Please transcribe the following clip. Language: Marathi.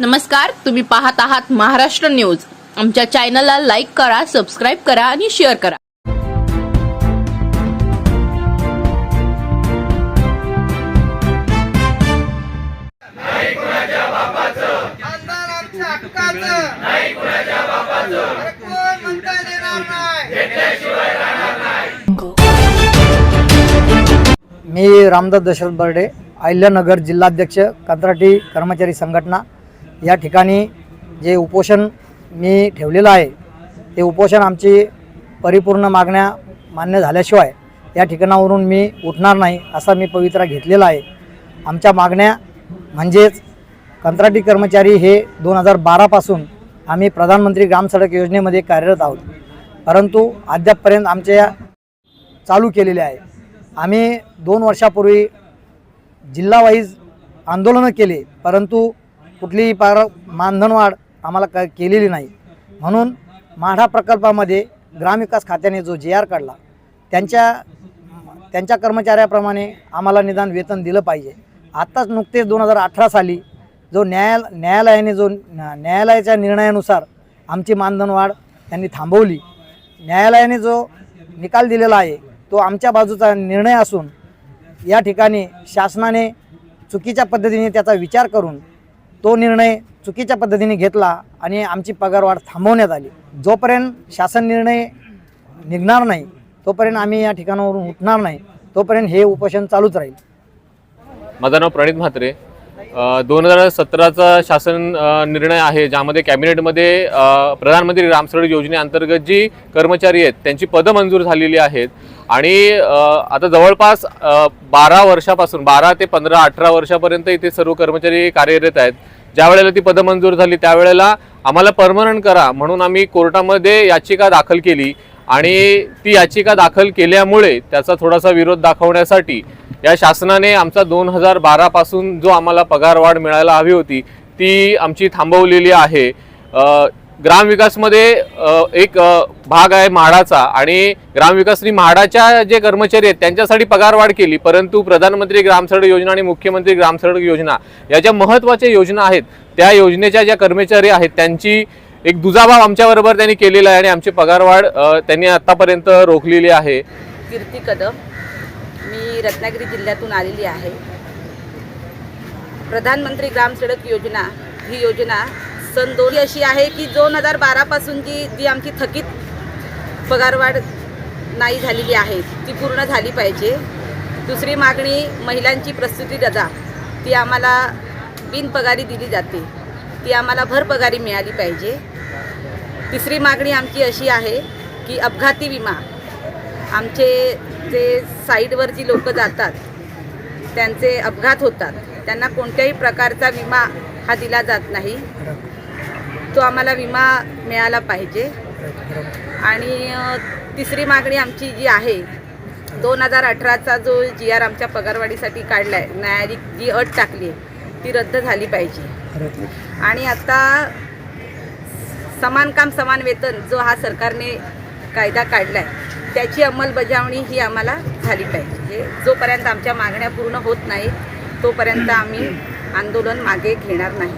नमस्कार तुम्ही पाहत आहात महाराष्ट्र न्यूज. आमच्या चॅनलला लाईक करा सबस्क्राईब करा आणि शेअर करा. मी रामदास दशरथ बर्डे अहिल्यानगर जिल्हाध्यक्ष कंत्राटी कर्मचारी संघटना. या ठिकाणी जे उपोषण मी ठेवलेलं आहे ते उपोषण आमची परिपूर्ण मागण्या मान्य झाल्याशिवाय या ठिकाणावरून मी उठणार नाही असा मी पवित्रा घेतलेला आहे. आमच्या मागण्या म्हणजेच कंत्राटी कर्मचारी हे दोन हजार बारापासून आम्ही प्रधानमंत्री ग्राम सडक योजनेमध्ये कार्यरत आहोत. परंतु अद्यापपर्यंत आमच्या चालू केलेले आहे. आम्ही दोन वर्षापूर्वी जिल्हावाईज आंदोलनं केले परंतु कुठलीही पार मानधनवाढ आम्हाला क केलेली नाही. म्हणून माढा प्रकल्पामध्ये ग्रामविकास खात्याने जो जे आर काढला त्यांच्या त्यांच्या कर्मचाऱ्याप्रमाणे आम्हाला निदान वेतन दिलं पाहिजे. आत्ताच नुकतेच दोन हजार अठरा साली जो न्याया न्यायालयाने जो न्यायालयाच्या निर्णयानुसार आमची मानधनवाढ त्यांनी थांबवली. न्यायालयाने जो निकाल दिलेला आहे तो आमच्या बाजूचा निर्णय असून या ठिकाणी शासनाने चुकीच्या पद्धतीने त्याचा विचार करून तो निर्णय चुकीच्या पद्धतीने घेतला आणि आमची पगारवाढ थांबवण्यात आली. जोपर्यंत शासन निर्णय निघणार नाही तोपर्यंत आम्ही या ठिकाणावरून उठणार नाही तोपर्यंत हे उपोषण चालूच राहील. माझं नाव प्रणित म्हात्रे. दोन हजार सतराचा शासन निर्णय आहे ज्यामध्ये कॅबिनेटमध्ये प्रधानमंत्री ग्राम योजनेअंतर्गत जी कर्मचारी आहेत त्यांची पदं मंजूर झालेली आहेत. आणि आता जवळपास बारा वर्षापासून बारा ते पंधरा अठरा वर्षापर्यंत इथे सर्व कर्मचारी कार्यरत आहेत. ज्या वेळेला ती पदं मंजूर झाली त्यावेळेला आम्हाला परमनंट करा म्हणून आम्ही कोर्टामध्ये याचिका दाखल केली. आणि ती याचिका दाखल केल्यामुळे त्याचा थोडासा विरोध दाखवण्यासाठी या शासनाने आमचा दोन हजार बारापासून जो आम्हाला पगारवाढ मिळायला हवी होती ती आमची थांबवलेली आहे. ग्रामविकासमध्ये एक भाग आहे म्हाडाचा आणि ग्रामविकासनी म्हाडाच्या जे कर्मचारी आहेत त्यांच्यासाठी पगारवाढ केली. परंतु प्रधानमंत्री ग्रामसडक योजना आणि मुख्यमंत्री ग्रामसडक योजना या ज्या महत्त्वाच्या योजना आहेत त्या योजनेच्या ज्या कर्मचारी आहेत त्यांची एक दुजाभाव आमच्याबरोबर त्यांनी केलेला आहे आणि आमची पगारवाढ त्यांनी आत्तापर्यंत रोखलेली आहे. कीर्ती कदम. मी रत्नागिरी जिल्ह्यातून आलेली आहे. प्रधानमंत्री ग्राम सडक योजना ही योजना सन दोन अशी आहे की दोन हजार बारापासून जी जी आमची थकीत पगारवाढ नाही झालेली आहे ती पूर्ण झाली पाहिजे. दुसरी मागणी महिलांची प्रस्तुती रजा ती आम्हाला बिनपगारी दिली जाते. ती आम्हाला भरपगारी मिळाली पाहिजे. तिसरी मागणी आमची अशी आहे की अपघाती विमा आमचे जे साईडवर जी लोक जातात त्यांचे अपघात होतात त्यांना कोणत्याही प्रकारचा विमा हा दिला जात नाही. तो आम्हाला विमा मिळाला पाहिजे. आणि तिसरी मागणी आमची जी आहे दोन हजार अठराचा जो जी आर आमच्या पगारवाढीसाठी काढला आहे न्यायालयिक जी अट टाकली आहे ती रद्द झाली पाहिजे. आणि आता समान काम समान वेतन जो हा सरकारने कायदा काढला आहे त्याची अंमलबजावणी ही आम्हाला झाली पाहिजे. म्हणजे जोपर्यंत आमच्या मागण्या पूर्ण होत नाही तोपर्यंत आम्ही आंदोलन मागे घेणार नाही.